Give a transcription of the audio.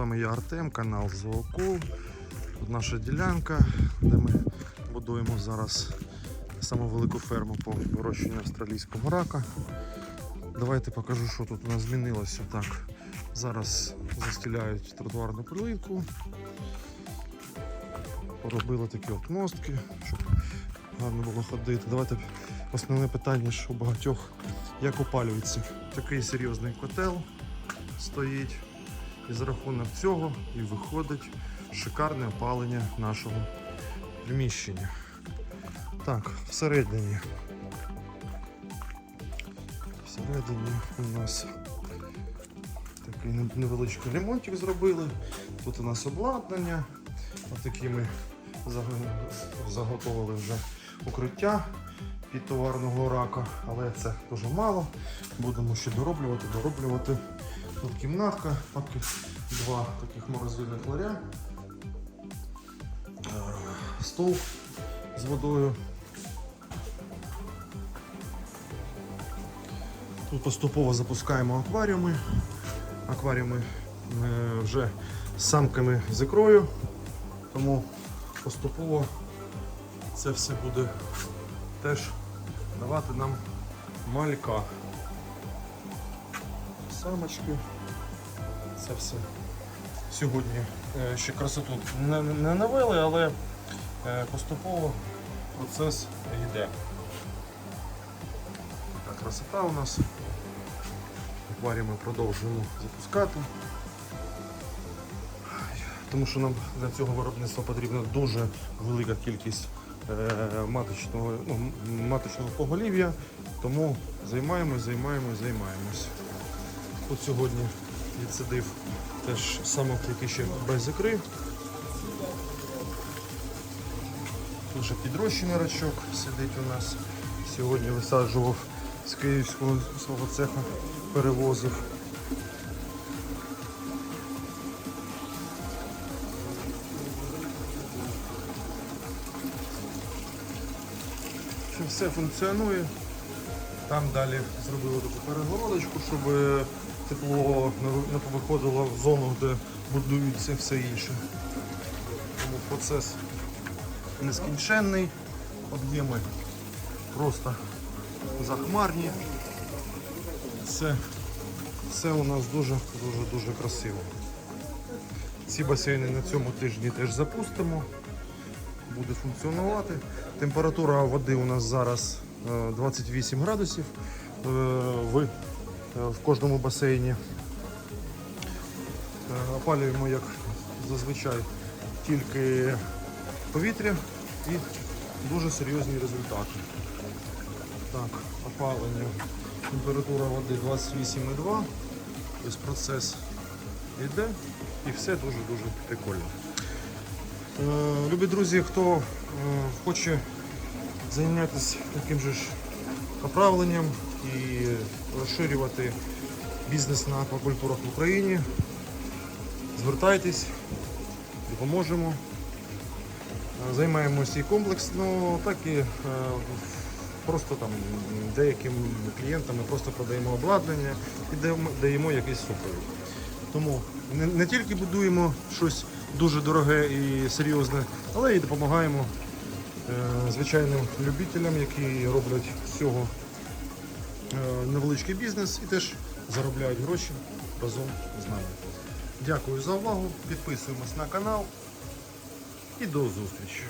вами я Артем, канал Зоокул. Тут наша ділянка, де ми будуємо зараз саму велику ферму по вирощенню австралійського рака. Давайте покажу, що тут у нас змінилося. Так, зараз застеляють тротуарну плитку. Поробили такі от мостки, щоб гарно було ходити. Давайте основне питання, що у багатьох як опалюється. Такий серйозний котел стоїть. І за рахунок цього і виходить шикарне опалення нашого приміщення. Так, всередині. Всередині у нас такий невеличкий ремонтик зробили. Тут у нас обладнання. Отакі ми заготовили вже укриття під товарного рака, але це дуже мало. Будемо ще дороблювати, дороблювати. Тут кімнатка, поки два таких морозильних ларя, Е, стол з водою. Тут поступово запускаємо акваріуми. Акваріуми е, вже з самками з ікрою, тому поступово це все буде теж давати нам малька. Самочки. Це все. Сьогодні е, ще красоту не, навели, але е, поступово процес йде. Така красота у нас. Акваріум ми продовжуємо запускати. Тому що нам для цього виробництва потрібна дуже велика кількість е, маточного, ну, маточного поголів'я, тому займаємось, займаємось, займаємось. Тут сьогодні відсадив теж самок, які ще без ікри. Вже підрощений рачок сидить у нас. Сьогодні висаджував з київського свого цеха, перевозив. Все функціонує. Там далі зробили таку перегородочку, щоб тепло не ви- повиходило в зону, де будується все інше. Тому процес нескінченний, об'єми просто захмарні. Це, це у нас дуже дуже дуже красиво. Ці басейни на цьому тижні теж запустимо. Буде функціонувати. Температура води у нас зараз е, 28 градусів е, в, е, в кожному басейні. Е, Опалюємо, як зазвичай, тільки повітря і дуже серйозні результати. Так, опалення. Температура води 28,2. Ось процес йде і все дуже-дуже прикольно. Е, Любі друзі, хто е, хоче зайнятися таким же ж оправленням і розширювати бізнес на аквакультурах в Україні, звертайтесь, допоможемо. Займаємося і комплексно, так і е, просто там деяким клієнтам ми просто продаємо обладнання і даємо, якийсь супровід. Тому не, не тільки будуємо щось дуже дороге і серйозне, але і допомагаємо е, звичайним любителям, які роблять з цього невеличкий бізнес і теж заробляють гроші разом з нами. Дякую за увагу, підписуємось на канал і до зустрічі.